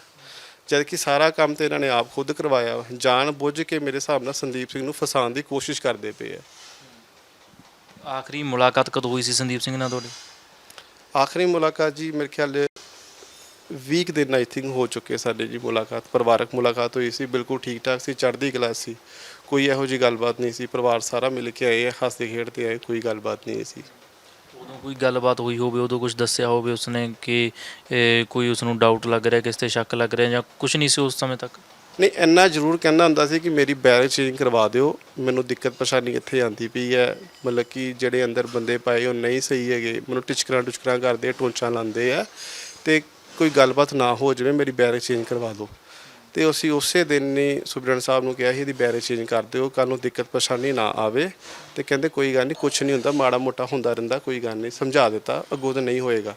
S1: ਜਦ ਕਿ ਸਾਰਾ ਕੰਮ ਤੇ ਇਹਨਾਂ ਨੇ ਆਪ ਖੁਦ ਕਰਵਾਇਆ। ਜਾਣ ਬੁੱਝ ਕੇ ਮੇਰੇ ਹਿਸਾਬ ਨਾਲ ਸੰਦੀਪ ਸਿੰਘ ਨੂੰ ਫਸਾਉਣ ਦੀ ਕੋਸ਼ਿਸ਼ ਕਰਦੇ ਪਏ ਆ।
S2: ਆਖਰੀ ਮੁਲਾਕਾਤ ਕਦੋਂ ਹੋਈ ਸੀ ਸੰਦੀਪ ਸਿੰਘ ਨਾਲ ਤੁਹਾਡੀ?
S1: ਆਖਰੀ ਮੁਲਾਕਾਤ ਜੀ ਮੇਰੇ ਖਿਆਲ ਵੀਕ ਦਿਨ ਆਈ ਥਿੰਕ ਹੋ ਚੁੱਕੇ ਸਾਡੇ ਜੀ ਮੁਲਾਕਾਤ ਪਰਿਵਾਰਕ ਮੁਲਾਕਾਤ ਹੋਈ ਸੀ ਬਿਲਕੁਲ ਠੀਕ ਠਾਕ ਸੀ ਚੜ੍ਹਦੀ ਕਲਾ ਸੀ। ਕੋਈ ਇਹੋ ਜੀ ਗੱਲਬਾਤ ਨਹੀਂ ਸੀ ਪਰਿਵਾਰ ਸਾਰਾ ਮਿਲ ਕੇ ਆਏ ਹੱਸਦੇ ਖੇਡਦੇ ਆਏ ਕੋਈ ਗੱਲਬਾਤ ਨਹੀਂ ਸੀ।
S2: ਉਦੋਂ ਕੋਈ ਗੱਲਬਾਤ ਹੋਈ ਹੋਵੇ ਉਦੋਂ ਕੁਝ ਦੱਸਿਆ ਹੋਵੇ ਉਸਨੇ ਕਿ ਇਹ, ਕੋਈ ਉਸ ਨੂੰ ਡਾਊਟ ਲੱਗ ਰਿਹਾ ਕਿਸ ਤੇ ਸ਼ੱਕ ਲੱਗ ਰਿਹਾ ਜਾਂ ਕੁਝ ਨਹੀਂ ਸੀ ਉਸ ਸਮੇਂ ਤੱਕ?
S1: ਨਹੀਂ ਇੰਨਾ ਜ਼ਰੂਰ ਕਹਿੰਦਾ ਹੁੰਦਾ ਸੀ ਕਿ ਮੇਰੀ ਬੈਰਕ ਚੇਂਜ ਕਰਵਾ ਦਿਓ ਮੈਨੂੰ ਦਿੱਕਤ ਪਰੇਸ਼ਾਨੀ ਇੱਥੇ ਆਂਦੀ ਪਈ ਹੈ। ਮਤਲਬ ਕਿ ਜਿਹੜੇ ਅੰਦਰ ਬੰਦੇ ਪਾਏ ਉਹ ਨਹੀਂ ਸਹੀ ਹੈਗੇ ਮੈਨੂੰ ਟਿਚਕਰਾਂ ਟੁਚਕਰਾਂ ਕਰਦੇ ਟੋਂਚਾਂ ਲਾਉਂਦੇ ਆ ਤੇ ਕੋਈ ਗੱਲਬਾਤ ਨਾ ਹੋ ਜਾਵੇ ਮੇਰੀ ਬੈਰਕ ਚੇਂਜ ਕਰਵਾ ਦਿਓ। ਤੇ ਅਸੀਂ ਉਸੇ ਦਿਨ ਹੀ ਸੁਪਰਡੈਂਟ ਸਾਹਿਬ ਨੂੰ ਕਿਹਾ ਸੀ ਇਹਦੀ ਬੈਰਕ ਚੇਂਜ ਕਰ ਦਿਓ ਕੱਲ ਨੂੰ ਦਿੱਕਤ ਪਰੇਸ਼ਾਨੀ ਨਾ ਆਵੇ। ਤੇ ਕਹਿੰਦੇ ਕੋਈ ਗੱਲ ਨਹੀਂ ਕੁਝ ਨਹੀਂ ਹੁੰਦਾ, ਮਾੜਾ ਮੋਟਾ ਹੁੰਦਾ ਰਹਿੰਦਾ, ਕੋਈ ਗੱਲ ਨਹੀਂ, ਸਮਝਾ ਦਿੱਤਾ, ਅੱਗੋਂ ਤਾਂ ਨਹੀਂ ਹੋਏਗਾ।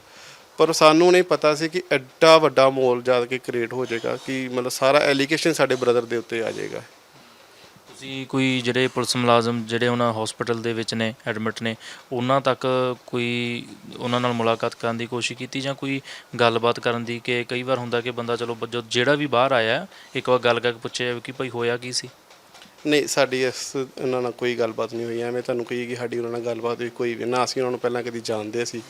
S1: ਪਰ ਸਾਨੂੰ ਨਹੀਂ ਪਤਾ ਸੀ ਕਿ ਐਡਾ ਵੱਡਾ ਮੋਲ ਜਾ ਕੇ ਕ੍ਰੀਏਟ ਹੋ ਜਾਏਗਾ, ਕਿ ਮਤਲਬ ਸਾਰਾ ਐਲੀਗੇਸ਼ਨ ਸਾਡੇ ਬ੍ਰਦਰ ਦੇ ਉੱਤੇ ਆ ਜਾਏਗਾ।
S2: ਤੁਸੀਂ ਕੋਈ ਜਿਹੜੇ ਪੁਲਿਸ ਮੁਲਾਜ਼ਮ ਜਿਹੜੇ ਉਹਨਾਂ ਹਸਪੀਟਲ ਦੇ ਵਿੱਚ ਨੇ ਐਡਮਿਟ ਨੇ, ਉਹਨਾਂ ਤੱਕ ਕੋਈ ਉਹਨਾਂ ਨਾਲ ਮੁਲਾਕਾਤ ਕਰਨ ਦੀ ਕੋਸ਼ਿਸ਼ ਕੀਤੀ ਜਾਂ ਕੋਈ ਗੱਲਬਾਤ ਕਰਨ ਦੀ ਕਿ ਕਈ ਵਾਰ ਹੁੰਦਾ ਕਿ ਬੰਦਾ ਚਲੋ ਬ- ਜੋ- ਜਿਹੜਾ ਵੀ ਬਾਹਰ ਆਇਆ, ਇੱਕ ਵਾਰ ਗੱਲ ਕਰਕੇ ਪੁੱਛਿਆ ਜਾਵੇ ਕਿ ਭਾਈ ਹੋਇਆ ਕੀ ਸੀ?
S1: ਨਹੀਂ, ਸਾਡੀ ਇਸ ਉਹਨਾਂ ਨਾਲ ਕੋਈ ਗੱਲਬਾਤ ਨਹੀਂ ਹੋਈ, ਐਵੇਂ ਤੁਹਾਨੂੰ ਕਹੀ ਕਿ ਸਾਡੀ ਉਹਨਾਂ ਨਾਲ ਗੱਲਬਾਤ ਹੋਈ ਕੋਈ ਵੀ, ਨਾ ਅਸੀਂ ਉਹਨਾਂ ਨੂੰ ਪਹਿਲਾਂ ਕਦੀ ਜਾਣਦੇ ਸੀ,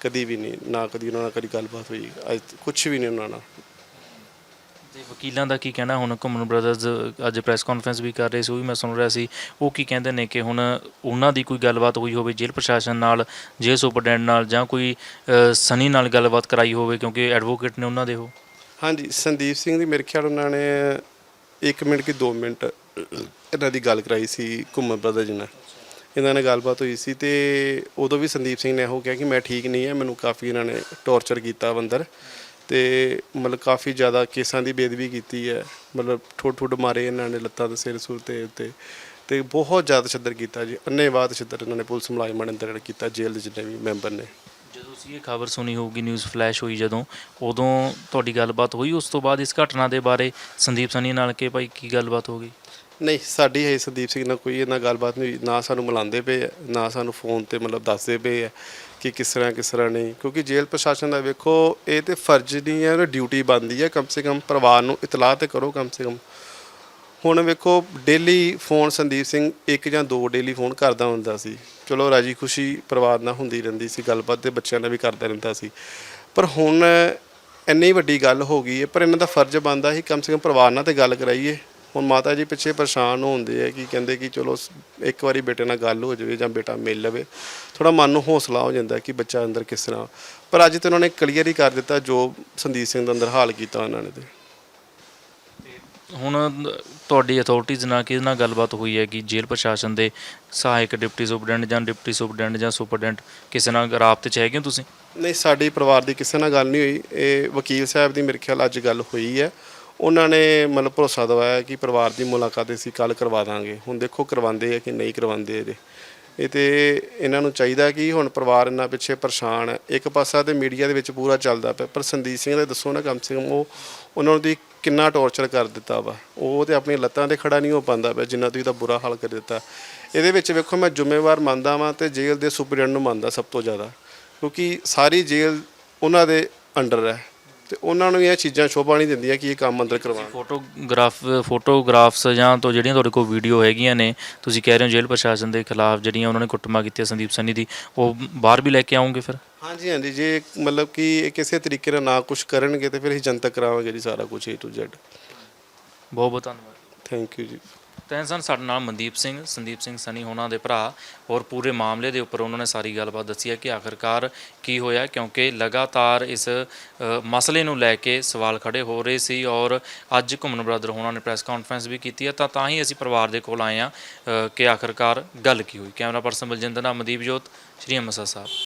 S1: ਕਦੀ ਵੀ ਨਹੀਂ, ਨਾ ਕਦੀ ਉਹਨਾਂ ਨਾਲ ਕਦੀ ਗੱਲਬਾਤ ਹੋਈ, ਅੱਜ ਕੁਝ ਵੀ ਨਹੀਂ ਉਹਨਾਂ ਨਾਲ।
S2: ਤੇ ਵਕੀਲਾਂ ਦਾ ਕੀ ਕਹਿਣਾ? ਹੁਣ ਘੁੰਮਣ ਬ੍ਰਦਰਜ਼ ਅੱਜ ਪ੍ਰੈਸ ਕਾਨਫਰੰਸ ਵੀ ਕਰ ਰਹੇ ਸੀ, ਉਹ ਵੀ ਮੈਂ ਸੁਣ ਰਿਹਾ ਸੀ। ਉਹ ਕੀ ਕਹਿੰਦੇ ਨੇ ਕਿ ਹੁਣ ਉਹਨਾਂ ਦੀ ਕੋਈ ਗੱਲਬਾਤ ਹੋਈ ਹੋਵੇ ਜੇਲ੍ਹ ਪ੍ਰਸ਼ਾਸਨ ਨਾਲ, ਜੇਲ੍ਹ ਸੁਪਰਡੈਂਟ ਨਾਲ ਜਾਂ ਕੋਈ ਸਨੀ ਨਾਲ ਗੱਲਬਾਤ ਕਰਾਈ ਹੋਵੇ ਕਿਉਂਕਿ ਐਡਵੋਕੇਟ ਨੇ ਉਹਨਾਂ ਦੇ ਉਹ।
S1: ਹਾਂਜੀ, ਸੰਦੀਪ ਸਿੰਘ ਦੀ ਮੇਰੇ ਖਿਆਲ ਉਹਨਾਂ ਨੇ 1 ਮਿੰਟ ਕਿ 2 ਮਿੰਟ ਇਹਨਾਂ ਦੀ ਗੱਲ ਕਰਾਈ ਸੀ ਘੁੰਮਣ ਬ੍ਰਦਰਜ਼ ਨਾਲ। ਇਹਨਾਂ ਨਾਲ ਗੱਲਬਾਤ ਹੋਈ ਸੀ ਤੇ ਉਦੋਂ ਵੀ ਸੰਦੀਪ ਸਿੰਘ ਨੇ ਇਹੋ ਕਿਹਾ ਕਿ ਮੈਂ ਠੀਕ ਨਹੀਂ ਹੈ, ਮੈਨੂੰ ਕਾਫੀ ਇਹਨਾਂ ਨੇ ਟੌਰਚਰ ਕੀਤਾ ਵਾ ਅੰਦਰ। ਤੇ ਮਤਲਬ ਕਾਫੀ ਜ਼ਿਆਦਾ ਕੇਸਾਂ ਦੀ ਬੇਦਬੀ ਕੀਤੀ ਹੈ। ਮਤਲਬ ਠੁੱਡ ਠੁੱਡ ਮਾਰੇ ਇਹਨਾਂ ਨੇ ਲੱਤਾਂ ਤੇ ਸਿਰ ਸੁਰ ਤੇ ਉੱਤੇ। ਤੇ ਬਹੁਤ ਜ਼ਿਆਦਾ ਤਸ਼ੱਦਦ ਕੀਤਾ ਜੀ। ਅੰਨੇਵਾਹ ਤਸ਼ੱਦਦ ਇਹਨਾਂ ਨੇ ਪੁਲਿਸ ਮੁਲਾਜ਼ਮਾਂ ਨੇ ਅੰਦਰ ਕੀਤਾ ਜੇਲ੍ਹ ਦੇ ਜਿੰਨੇ ਵੀ ਮੈਂਬਰ ਨੇ।
S2: ਜਦੋਂ ਤੁਸੀਂ ਇਹ ਖਬਰ ਸੁਣੀ ਹੋਊਗੀ ਨਿਊਜ਼ ਫਲੈਸ਼ ਹੋਈ ਜਦੋਂ ਉਦੋਂ ਤੁਹਾਡੀ ਗੱਲਬਾਤ ਹੋਈ? ਉਸ ਤੋਂ ਬਾਅਦ ਇਸ ਘਟਨਾ ਦੇ ਬਾਰੇ ਸੰਦੀਪ ਸਨੀ ਨਾਲ ਕਿ ਭਾਈ ਕੀ ਗੱਲਬਾਤ ਹੋ ਗਈ?
S1: ਨਹੀਂ ਸਾਡੀ ਹੈ ਸੰਦੀਪ ਸਿੰਘ ਨਾਲ ਕੋਈ ਇਹਨਾਂ ਗੱਲਬਾਤ ਨਹੀਂ ਹੋਈ। ਨਾ ਸਾਨੂੰ ਮਿਲਾਉਂਦੇ ਪਏ ਆ, ਨਾ ਸਾਨੂੰ ਫੋਨ ਤੇ ਮਤਲਬ ਦੱਸਦੇ ਪਏ ਆ। ਕਿ ਕਿਸ ਤਰ੍ਹਾਂ ਕਿਸ ਤਰ੍ਹਾਂ ਨਹੀਂ, ਕਿਉਂਕਿ ਜੇਲ੍ਹ ਪ੍ਰਸ਼ਾਸਨ ਦਾ ਵੇਖੋ, ਇਹ ਤੇ ਫਰਜ਼ ਨਹੀਂ ਹੈ ਉਹ ਡਿਊਟੀ ਬਣਦੀ ਹੈ, ਕਮ ਸੇ ਕਮ ਪਰਿਵਾਰ ਨੂੰ ਇਤਲਾਹ ਤੇ ਕਰੋ ਕਮ ਸੇ ਕਮ। ਹੁਣ ਵੇਖੋ ਡੇਲੀ ਫੋਨ ਸੰਦੀਪ ਸਿੰਘ ਇੱਕ ਜਾਂ ਦੋ ਡੇਲੀ ਫੋਨ ਕਰਦਾ ਹੁੰਦਾ ਸੀ। ਚਲੋ ਰਾਜੀ ਖੁਸ਼ੀ ਪਰਿਵਾਰ ਨਾਲ ਹੁੰਦੀ ਰਹਿੰਦੀ ਸੀ, ਗੱਲਬਾਤ ਤੇ ਬੱਚਿਆਂ ਨਾਲ ਵੀ ਕਰਦਾ ਰਹਿੰਦਾ ਸੀ। ਪਰ ਹੁਣ ਇੰਨੀ ਵੱਡੀ ਗੱਲ ਹੋ ਗਈ ਹੈ, ਪਰ ਇਹਨਾਂ ਦਾ ਫਰਜ਼ ਬਣਦਾ ਸੀ ਕਮ ਸੇ ਕਮ ਪਰਿਵਾਰ ਨਾਲ ਤੇ ਗੱਲ ਕਰਾਈਏ। ਹੁਣ ਮਾਤਾ ਜੀ ਪਿੱਛੇ ਪਰੇਸ਼ਾਨ ਹੁੰਦੇ ਆ ਕਿ ਕਹਿੰਦੇ ਕਿ ਚਲੋ ਇੱਕ ਵਾਰੀ ਬੇਟੇ ਨਾਲ ਗੱਲ ਹੋ ਜਾਵੇ ਜਾਂ ਬੇਟਾ ਮਿਲ ਲਵੇ ਥੋੜਾ ਮਨ ਨੂੰ ਹੌਸਲਾ ਹੋ ਜਾਂਦਾ ਕਿ ਬੱਚਾ ਅੰਦਰ ਕਿਸ ਤਰ੍ਹਾਂ। ਪਰ ਅੱਜ ਤੇ ਉਹਨਾਂ ਨੇ ਕਲੀਅਰ ਹੀ ਕਰ ਦਿੱਤਾ ਜੋ ਸੰਦੀਪ ਸਿੰਘ ਦਾ ਅੰਦਰ ਹਾਲ ਕੀਤਾ ਉਹਨਾਂ ਨੇ ਤੇ।
S2: ਹੁਣ ਤੁਹਾਡੀ ਅਥਾਰਟੀਜ਼ ਨਾਲ ਕਿਹਦੇ ਨਾਲ ਗੱਲਬਾਤ ਹੋਈ ਹੈ ਕਿ ਜੇਲ੍ਹ ਪ੍ਰਸ਼ਾਸਨ ਦੇ ਸਹਾਇਕ ਡਿਪਟੀ ਸੁਪਰਡੈਂਟ ਜਾਂ ਡਿਪਟੀ ਸੁਪਰਡੈਂਟ ਜਾਂ ਸੁਪਰਡੈਂਟ ਕਿਸੇ ਨਾਲ ਰਾਬਤੇ 'ਚ ਹੈਗੇ ਹੋ ਤੁਸੀਂ?
S1: ਨਹੀਂ ਸਾਡੀ ਪਰਿਵਾਰ ਦੀ ਕਿਸੇ ਨਾਲ ਗੱਲ ਨਹੀਂ ਹੋਈ। ਇਹ ਵਕੀਲ ਸਾਹਿਬ ਦੀ ਮੇਰੇ ਖਿਆਲ ਅੱਜ ਗੱਲ ਹੋਈ ਹੈ। ਉਹਨਾਂ ਨੇ ਮਤਲਬ ਭਰੋਸਾ ਦਵਾਇਆ ਕਿ ਪਰਿਵਾਰ ਦੀ ਮੁਲਾਕਾਤ ਅਸੀਂ ਕੱਲ ਕਰਵਾ ਦਾਂਗੇ। ਹੁਣ ਦੇਖੋ ਕਰਵਾਉਂਦੇ ਆ ਕਿ ਨਹੀਂ ਕਰਵਾਉਂਦੇ ਇਹਦੇ। ਇਹ ਤੇ ਇਹਨਾਂ ਨੂੰ ਚਾਹੀਦਾ ਕਿ ਹੁਣ ਪਰਿਵਾਰ ਇਹਨਾਂ ਪਿੱਛੇ ਪਰੇਸ਼ਾਨ ਹੈ ਇੱਕ ਪਾਸਾ ਤੇ ਮੀਡੀਆ ਦੇ ਵਿੱਚ ਪੂਰਾ ਚੱਲਦਾ ਪਿਆ, ਪਰ ਸੰਦੀਪ ਸਿੰਘ ਦੇ ਦੱਸੋ ਨਾ ਕਮ ਸੇ ਕਮ ਉਹ, ਉਹਨਾਂ ਨੂੰ ਦੀ ਕਿੰਨਾ ਟੌਰਚਰ ਕਰ ਦਿੱਤਾ ਵਾ? ਉਹ ਤੇ ਆਪਣੀਆਂ ਲੱਤਾਂ ਤੇ ਖੜਾ ਨਹੀਂ ਹੋ ਪਾਉਂਦਾ ਪਿਆ, ਜਿੰਨਾ ਤੁਸੀਂ ਦਾ ਬੁਰਾ ਹਾਲ ਕਰ ਦਿੱਤਾ। ਇਹਦੇ ਵਿੱਚ ਵੇਖੋ ਮੈਂ ਜ਼ਿੰਮੇਵਾਰ ਮੰਨਦਾ ਵਾਂ ਤੇ ਜੇਲ੍ਹ ਦੇ ਸੁਪਰਡੈਂਟ ਨੂੰ ਮੰਨਦਾ ਸਭ ਤੋਂ ਜ਼ਿਆਦਾ। ਕਿਉਂਕਿ ਸਾਰੀ ਜੇਲ੍ਹ ਉਹਨਾਂ ਦੇ ਅੰਡਰ ਹੈ। ਤੇ ਉਹਨਾਂ ਨੂੰ ਇਹ ਚੀਜ਼ਾਂ ਸ਼ੋਭਾ ਨਹੀਂ ਦਿੰਦੀਆਂ ਕਿ ਇਹ ਕੰਮ ਅੰਦਰ ਕਰਵਾਉਣ।
S2: ਫੋਟੋਗ੍ਰਾਫ ਫੋਟੋਗ੍ਰਾਫਸ ਜਾਂ ਤੋਂ ਜਿਹੜੀਆਂ ਤੁਹਾਡੇ ਕੋਲ ਵੀਡੀਓ ਹੈਗੀਆਂ ਨੇ ਤੁਸੀਂ ਕਹਿ ਰਹੇ ਹੋ ਜੇਲ੍ਹ ਪ੍ਰਸ਼ਾਸਨ ਦੇ ਖਿਲਾਫ ਜਿਹੜੀਆਂ ਉਹਨਾਂ ਨੇ ਕੁੱਟਮਾ ਕੀਤੀ ਹੈ ਸੰਦੀਪ ਸਨੀ ਦੀ ਉਹ ਬਾਹਰ ਵੀ ਲੈ ਕੇ ਆਉਂਗੇ ਫਿਰ?
S1: ਹਾਂਜੀ ਹਾਂਜੀ ਜੇ ਮਤਲਬ ਕਿ ਇਹ ਕਿਸੇ ਤਰੀਕੇ ਨਾਲ ਨਾ ਕੁਝ ਕਰਨਗੇ ਤੇ ਫਿਰ ਅਸੀਂ ਜਨਤਕ ਕਰਾਵਾਂਗੇ ਜੀ ਸਾਰਾ ਕੁਝ A to Z
S2: ਬਹੁਤ ਬਹੁਤ ਧੰਨਵਾਦ।
S1: ਥੈਂਕ ਯੂ ਜੀ।
S2: ਤਾਂ ਸਨ, ਸਾਡੇ ਨਾਲ ਮਨਦੀਪ ਸਿੰਘ, ਸੰਦੀਪ ਸਿੰਘ ਸਨੀ ਹੋਣਾ ਦੇ ਭਰਾ ਔਰ ਪੂਰੇ ਮਾਮਲੇ ਦੇ ਉੱਪਰ ਉਹਨਾਂ ਨੇ ਸਾਰੀ ਗੱਲਬਾਤ ਦੱਸੀ ਹੈ ਕਿ ਆਖਰਕਾਰ ਕੀ ਹੋਇਆ, ਕਿਉਂਕਿ ਲਗਾਤਾਰ ਇਸ ਮਸਲੇ ਨੂੰ ਲੈ ਕੇ ਸਵਾਲ ਖੜੇ ਹੋ ਰਹੇ ਸੀ ਔਰ ਅੱਜ ਘੁੰਮਣ ਬ੍ਰਦਰ ਹੋਣਾ ਨੇ ਪ੍ਰੈਸ ਕਾਨਫਰੰਸ ਵੀ ਕੀਤੀ ਹੈ, ਤਾਂ ਤਾਂ ਹੀ ਅਸੀਂ ਪਰਿਵਾਰ ਦੇ ਕੋਲ ਆਏ ਹਾਂ ਕਿ ਆਖਰਕਾਰ ਗੱਲ ਕੀ ਹੋਈ। ਕੈਮਰਾ ਪਰਸਨ ਬਲਜਿੰਦਰ ਨਾਲ ਮਨਦੀਪ ਜੋਤ, ਸ਼੍ਰੀ ਅੰਮ੍ਰਿਤਸਰ ਸਾਹਿਬ।